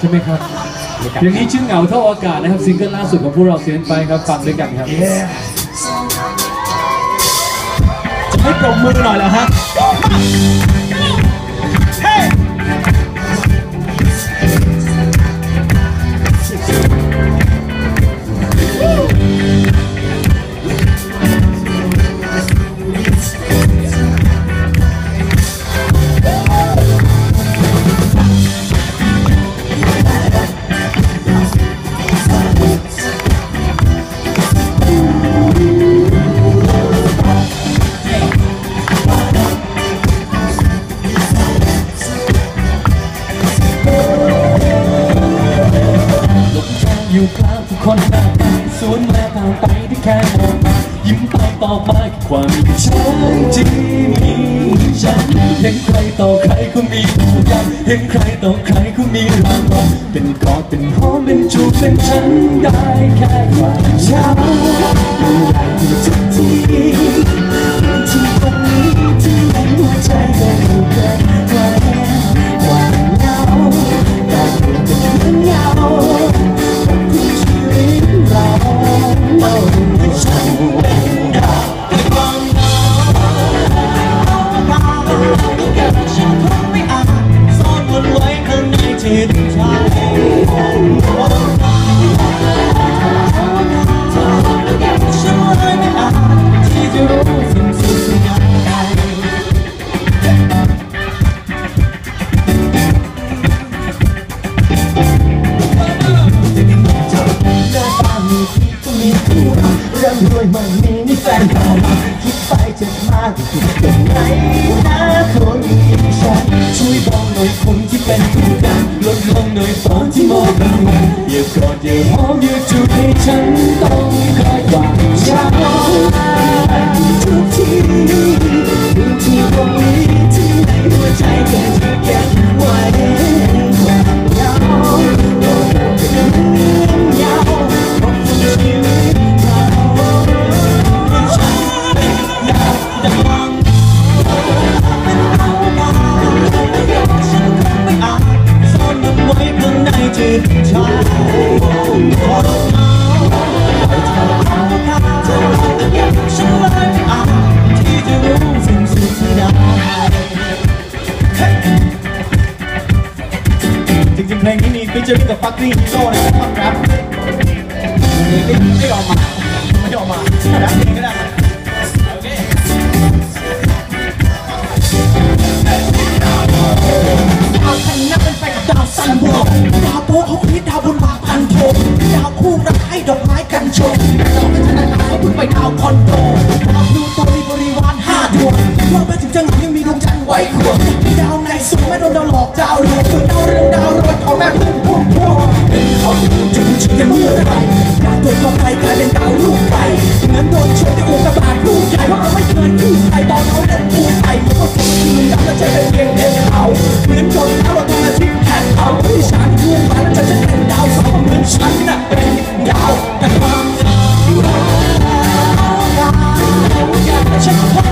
ใช่ไหมครับเพลงนี้ชื่อเหงาเท่าอากาศนะครับซิงเกิลล่าสุดของพวกเราเสียงไปครับฟังด้วยกันครับจะให้ปรบมือหน่อยเหรอฮะ อยู่กลางทุกคนมากมายสวนมาผ่างไปที่แค่มองมายิ้มไปตอบมาคือความมีฉันที่มีฉันเห็นใครต่อใครก็มีตัวอย่างเห็นใครต่อใครก็มีรางวัลเป็นกอดเป็นหอมเป็นจูบเป็นฉันได้แค่ความฉัน น้าตามีพิษก็มีคู่ร่ำรวยไม่มีนี่แฟนเก่าคิดไปเจ็บมากที่ตรงไหนนะคนอย่างฉันช่วยบอกหน่อยคนที่เป็นผู้กันลดลงหน่อยตอนที่มองกันวันอย่ากอดอย่าหอมอย่าจูบให้ฉันต้อง เพลงนี้มีฟิชเจอริ่งกับฟักกิ้งฮีโร่นะครับครับไม่ไม่ยอมมาไม่ยอมมาแรปเองก็ได้โอเคดาวคันนับเป็นไปกับดาวซันโบดาวโป๊ะเขาคิดดาวบนบาพันโทดาวคู่รักให้ดอกไม้กันชมดาวเป็นธนาเขาเพิ่งไปดาวคอนโดดาวพลูโตมีบริวารห้าดวงโลกแม้ถึงจะหลังยังมีดวงจันทร์ไว้ นจะถึงฉันจะเมื่อไรกาตัวต่อไปกลายเป็นดาวลูกไปเหมือนโดนชนด้วยอุกกาบาตลูกใหญ่เพราะเราไม่เคยคู่ใครตอนเขาเล่นปูใหญ่เพราะเขาคืนดำและใช้เป็นเพียงเทเขาเหมือนโดนเอาเราทำอาชีพแทนเอาที่ฉันคืนมาแล้วจะจะเป็นดาวสองเหมือนฉันน่ะเป็นดาวแต่ความดาวดาวดาวอยากให้ฉันพบ